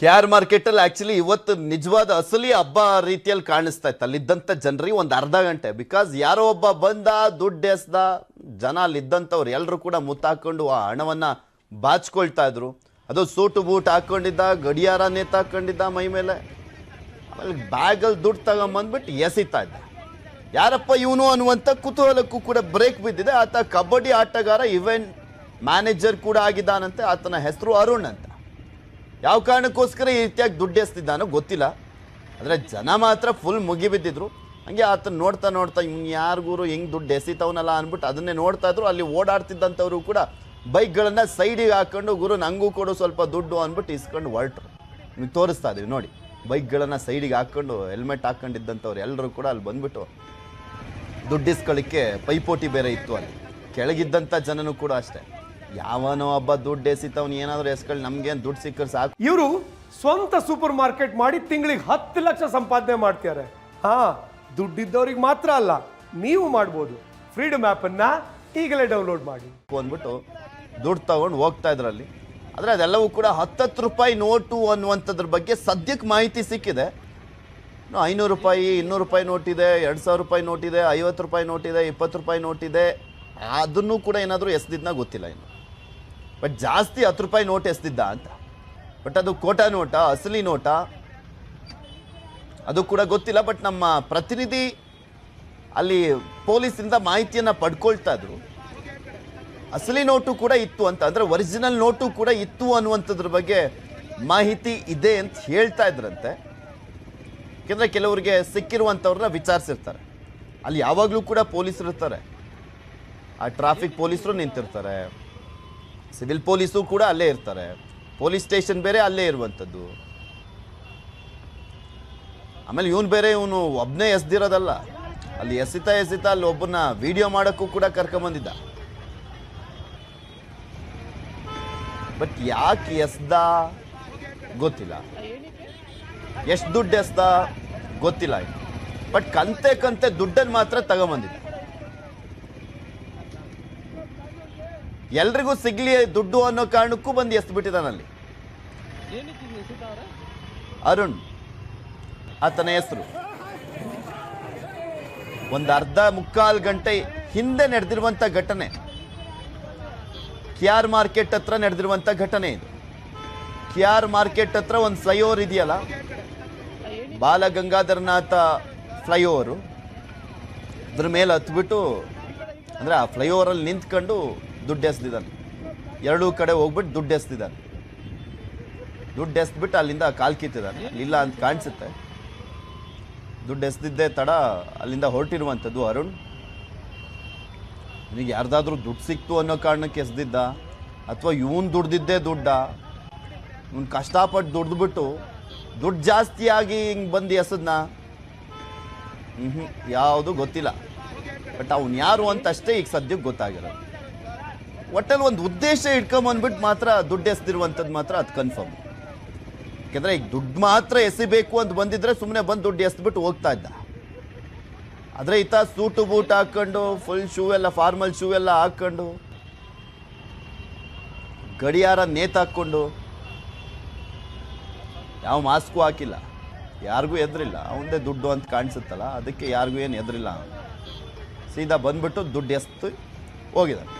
K R market ಅಲ್ಲಿ actually ಇವತ್ತು ನಿಜವಾದ ಅಸಲಿ ಹಬ್ಬ ರೀತಿಯಲ್ಲಿ ಕಾಣಿಸ್ತಾ ಇತ್ತು. ಅಲ್ಲಿದ್ದಂಥ ಜನರಿಗೆ ಒಂದು ಅರ್ಧ ಗಂಟೆ. ಬಿಕಾಸ್ ಯಾರೋ ಒಬ್ಬ ಬಂದ, ದುಡ್ಡು ಎಸ್ದ, ಜನ ಅಲ್ಲಿದ್ದಂಥವ್ರು ಎಲ್ಲರೂ ಕೂಡ ಮುತ್ತಾಕೊಂಡು ಆ ಹಣವನ್ನ ಬಾಚ್ಕೊಳ್ತಾ ಇದ್ರು. ಅದು ಸೂಟು ಬೂಟ್ ಹಾಕೊಂಡಿದ್ದ, ಗಡಿಯಾರ ನೇತಾಕೊಂಡಿದ್ದ ಮೈ ಮೇಲೆ. ಆಮೇಲೆ ಬ್ಯಾಗಲ್ಲಿ ದುಡ್ಡು ತಗೊಂಬಂದ್ಬಿಟ್ಟು ಎಸಿತಾ ಇದ್ದ. ಯಾರಪ್ಪ ಇವನು ಅನ್ನುವಂಥ ಕುತೂಹಲಕ್ಕೂ ಕೂಡ ಬ್ರೇಕ್ ಬಿದ್ದಿದೆ. ಆತ ಕಬಡ್ಡಿ ಆಟಗಾರ ಇವೆಂಟ್ ಮ್ಯಾನೇಜರ್ ಕೂಡ ಆಗಿದ್ದಾನಂತೆ. ಆತನ ಹೆಸರು ಅರುಣ್ ಅಂತ. ಯಾವ ಕಾರಣಕ್ಕೋಸ್ಕರ ಈ ರೀತಿಯಾಗಿ ದುಡ್ಡು ಎಸ್ತಿದ್ದಾನೋ ಗೊತ್ತಿಲ್ಲ. ಆದರೆ ಜನ ಮಾತ್ರ ಫುಲ್ ಮುಗಿಬಿದ್ದಿದ್ರು ಹಂಗೆ ಆತನ ನೋಡ್ತಾ ನೋಡ್ತಾ ಇವ್ನು ಯಾರಿಗೂರು ಹೆಂಗೆ ದುಡ್ಡು ಎಸಿತವನಲ್ಲ ಅಂದ್ಬಿಟ್ಟು ಅದನ್ನೇ ನೋಡ್ತಾ ಇದ್ರು. ಅಲ್ಲಿ ಓಡಾಡ್ತಿದ್ದಂಥವ್ರು ಕೂಡ ಬೈಕ್ಗಳನ್ನು ಸೈಡಿಗೆ ಹಾಕ್ಕೊಂಡು ಗುರು, ನಂಗೂ ಕೊಡು ಸ್ವಲ್ಪ ದುಡ್ಡು ಅಂದ್ಬಿಟ್ಟು ಇಸ್ಕೊಂಡು ಹೊರಟ್ರು. ನಿಮ್ಗೆ ತೋರಿಸ್ತಾ ಇದೀವಿ, ನೋಡಿ. ಬೈಕ್ಗಳನ್ನು ಸೈಡಿಗೆ ಹಾಕ್ಕೊಂಡು ಹೆಲ್ಮೆಟ್ ಹಾಕ್ಕೊಂಡಿದ್ದಂಥವ್ರು ಎಲ್ಲರೂ ಕೂಡ ಅಲ್ಲಿ ಬಂದ್ಬಿಟ್ಟು ದುಡ್ಡು ಇಸ್ಕೊಳ್ಳಿಕ್ಕೆ ಪೈಪೋಟಿ ಬೇರೆ ಇತ್ತು ಅಲ್ಲಿ. ಕೆಳಗಿದ್ದಂಥ ಜನನೂ ಕೂಡ ಅಷ್ಟೇ. ಯಾವನೋ ಹಬ್ಬ ದುಡ್ಡು ಎಸಿತವ್ನು ಏನಾದರೂ ಎಸ್ಕೊಳ್ಳಿ ನಮ್ಗೇನು ದುಡ್ಡು ಸಿಕ್ಕರೆ ಸಾಕು. ಇವರು ಸ್ವಂತ ಸೂಪರ್ ಮಾರ್ಕೆಟ್ ಮಾಡಿ ತಿಂಗಳಿಗೆ ಹತ್ತು ಲಕ್ಷ ಸಂಪಾದನೆ ಮಾಡ್ತಾರೆ ಹಾ ದುಡ್ಡಿದ್ದವ್ರಿಗೆ ಮಾತ್ರ ಅಲ್ಲ ನೀವು ಮಾಡ್ಬೋದು. ಫ್ರೀಡಮ್ ಅನ್ನ ಈಗಲೇ ಡೌನ್ಲೋಡ್ ಮಾಡಿ. ಅಂದ್ಬಿಟ್ಟು ದುಡ್ಡು ತಗೊಂಡು ಹೋಗ್ತಾ ಇದ್ರಲ್ಲಿ. ಆದರೆ ಅದೆಲ್ಲವೂ ಕೂಡ ಹತ್ತತ್ತು ರೂಪಾಯಿ ನೋಟು ಅನ್ನುವಂಥದ್ರ ಬಗ್ಗೆ ಸದ್ಯಕ್ಕೆ ಮಾಹಿತಿ ಸಿಕ್ಕಿದೆ. ಐನೂರು ರೂಪಾಯಿ ಇನ್ನೂರು ರೂಪಾಯಿ ನೋಟಿದೆ ಇದೆ ಎರಡು ಸಾವಿರ ರೂಪಾಯಿ ನೋಟಿದೆ ಇದೆ ಐವತ್ತು ರೂಪಾಯಿ ನೋಟಿದೆ ಇದೆ ಇಪ್ಪತ್ತು ರೂಪಾಯಿ ನೋಟಿದೆ. ಇದೆ ಅದನ್ನು ಕೂಡ ಏನಾದರೂ ಎಸ್ದಿದ್ನ ಗೊತ್ತಿಲ್ಲ ಇನ್ನು. ಬಟ್ ಜಾಸ್ತಿ ಹತ್ತು ರೂಪಾಯಿ ನೋಟ್ ಎಸ್ತಿದ್ದ ಅಂತ. ಬಟ್ ಅದು ಕೋಟಾ ನೋಟ ಅಸಲಿ ನೋಟ ಅದು ಕೂಡ ಗೊತ್ತಿಲ್ಲ ಬಟ್ ನಮ್ಮ ಪ್ರತಿನಿಧಿ ಅಲ್ಲಿ ಪೊಲೀಸಿಂದ ಮಾಹಿತಿಯನ್ನು ಪಡ್ಕೊಳ್ತಾ ಇದ್ರು. ಅಸಲಿ ನೋಟು ಕೂಡ ಇತ್ತು ಅಂತ, ಅಂದರೆ ಒರಿಜಿನಲ್ ನೋಟು ಕೂಡ ಇತ್ತು ಅನ್ನುವಂಥದ್ರ ಬಗ್ಗೆ ಮಾಹಿತಿ ಇದೆ ಅಂತ ಹೇಳ್ತಾ ಇದ್ರಂತೆ. ಯಾಕೆಂದರೆ ಕೆಲವರಿಗೆ ಸಿಕ್ಕಿರುವಂಥವ್ರನ್ನ ವಿಚಾರಿಸಿರ್ತಾರೆ. ಅಲ್ಲಿ ಯಾವಾಗಲೂ ಕೂಡ ಪೊಲೀಸರು ಇರ್ತಾರೆ. ಆ ಟ್ರಾಫಿಕ್ ಪೊಲೀಸರು ನಿಂತಿರ್ತಾರೆ. ಸಿವಿಲ್ ಪೊಲೀಸು ಕೂಡ ಅಲ್ಲೇ ಇರ್ತಾರೆ. ಪೊಲೀಸ್ ಸ್ಟೇಷನ್ ಬೇರೆ ಅಲ್ಲೇ ಇರುವಂಥದ್ದು. ಆಮೇಲೆ ಇವನು ಬೇರೆ ಇವನು ಒಬ್ಬನೇ ಎಸ್ದಿರೋದಲ್ಲ. ಅಲ್ಲಿ ಎಸಿತಾ ಎಸಿತಾ ಅಲ್ಲಿ ಒಬ್ಬನ ವಿಡಿಯೋ ಮಾಡೋಕ್ಕೂ ಕೂಡ ಕರ್ಕೊಂಬಂದಿದ್ದ. ಬಟ್ ಯಾಕೆ ಎಸ್ದ? ಗೊತ್ತಿಲ್ಲ. ಎಷ್ಟು ದುಡ್ಡು ಎಸ್ದ? ಗೊತ್ತಿಲ್ಲ. ಬಟ್ ಕಂತೆ ಕಂತೆ ದುಡ್ಡನ್ನು ಮಾತ್ರ ತಗೊಂಬಂದಿದ್ದ. ಎಲ್ರಿಗೂ ಸಿಗ್ಲಿ ದುಡ್ಡು ಅನ್ನೋ ಕಾರಣಕ್ಕೂ ಬಂದು ಎಸ್ಬಿಟ್ಟಿದ್ದಾನಲ್ಲಿ. ಅರುಣ್ ಆತನ ಹೆಸರು. ಒಂದು ಅರ್ಧ ಮುಕ್ಕಾಲು ಗಂಟೆ ಹಿಂದೆ ನಡೆದಿರುವಂಥ ಘಟನೆ. ಕೆ ಆರ್ ಮಾರ್ಕೆಟ್ ಹತ್ರ ನಡೆದಿರುವಂಥ ಘಟನೆ ಇದು. ಕೆ ಆರ್ ಮಾರ್ಕೆಟ್ ಹತ್ರ ಒಂದು ಫ್ಲೈಓವರ್ ಇದೆಯಲ್ಲ? ಬಾಲಗಂಗಾಧರನಾಥ ಫ್ಲೈಓವರು. ಅದ್ರ ಮೇಲೆ ಹತ್ಬಿಟ್ಟು ಅಂದ್ರೆ ಆ ಫ್ಲೈಓವರಲ್ಲಿ ನಿಂತ್ಕೊಂಡು ದುಡ್ಡು ಎಸ್ದಿದ್ದಾನೆ. ಎರಡೂ ಕಡೆ ಹೋಗ್ಬಿಟ್ಟು ದುಡ್ಡು ಎಸ್ದಿದ್ದಾನೆ. ದುಡ್ಡು ಎಸ್ದ್ಬಿಟ್ಟು ಅಲ್ಲಿಂದ ಕಾಲ್ ಕಿತ್ತಿದ್ದಾನೆ ಇಲ್ಲ ಅಂತ ಕಾಣಿಸುತ್ತೆ. ದುಡ್ಡು ಎಸ್ದಿದ್ದೆ ತಡ, ಅಲ್ಲಿಂದ ಹೊರಟಿರುವಂಥದ್ದು ಅರುಣ್. ನಿನಗೆ ಯಾರ್ದಾದ್ರೂ ದುಡ್ಡು ಸಿಕ್ತು ಅನ್ನೋ ಕಾರಣಕ್ಕೆ ಎಸ್ದಿದ್ದ? ಅಥವಾ ಇವನು ದುಡ್ದಿದ್ದೇ ದುಡ್ಡ? ಇವನು ಕಷ್ಟಪಟ್ಟು ದುಡ್ದುಬಿಟ್ಟು ದುಡ್ಡು ಜಾಸ್ತಿಯಾಗಿ ಹಿಂಗೆ ಬಂದು ಎಸದ್ನ? ಹ್ಞೂ ಯಾವುದು ಗೊತ್ತಿಲ್ಲ. ಬಟ್ ಅವನು ಯಾರು ಅಂತಷ್ಟೇ ಈಗ ಸದ್ಯಕ್ಕೆ ಗೊತ್ತಾಗಿರೋದು. ಒಟ್ಟಲ್ಲಿ ಒಂದು ಉದ್ದೇಶ ಇಟ್ಕೊಂಬಂದ್ಬಿಟ್ಟು ಮಾತ್ರ ದುಡ್ಡು ಎಸ್ದಿರುವಂಥದ್ದು ಮಾತ್ರ ಅದು ಕನ್ಫರ್ಮ್ ಯಾಕೆಂದರೆ ಈಗ ದುಡ್ಡು ಮಾತ್ರ ಎಸಿಬೇಕು ಅಂತ ಬಂದಿದ್ರೆ ಸುಮ್ಮನೆ ಬಂದು ದುಡ್ಡು ಎಸ್ಬಿಟ್ಟು ಹೋಗ್ತಾ ಇದ್ದ. ಆದರೆ ಈತ ಸೂಟು ಬೂಟ್ ಹಾಕ್ಕೊಂಡು ಫುಲ್ ಶೂ ಎಲ್ಲ ಫಾರ್ಮಲ್ ಶೂ ಎಲ್ಲ ಹಾಕ್ಕೊಂಡು ಗಡಿಯಾರ ನೇತಾಕ್ಕೊಂಡು ಯಾವ ಮಾಸ್ಕು ಹಾಕಿಲ್ಲ. ಯಾರಿಗೂ ಎದ್ರಿಲ್ಲ. ಅವಂದೇ ದುಡ್ಡು ಅಂತ ಕಾಣಿಸುತ್ತಲ್ಲ, ಅದಕ್ಕೆ ಯಾರಿಗೂ ಏನು ಎದ್ರಿಲ್ಲ. ಸೀದಾ ಬಂದ್ಬಿಟ್ಟು ದುಡ್ಡು ಎಸ್ತು ಹೋಗಿದ್ದಾನೆ.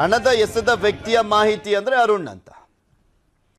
ಹಣದ ಎಸೆದ ವ್ಯಕ್ತಿಯ ಮಾಹಿತಿ ಅಂದರೆ ಅರುಣ್ ಅಂತ.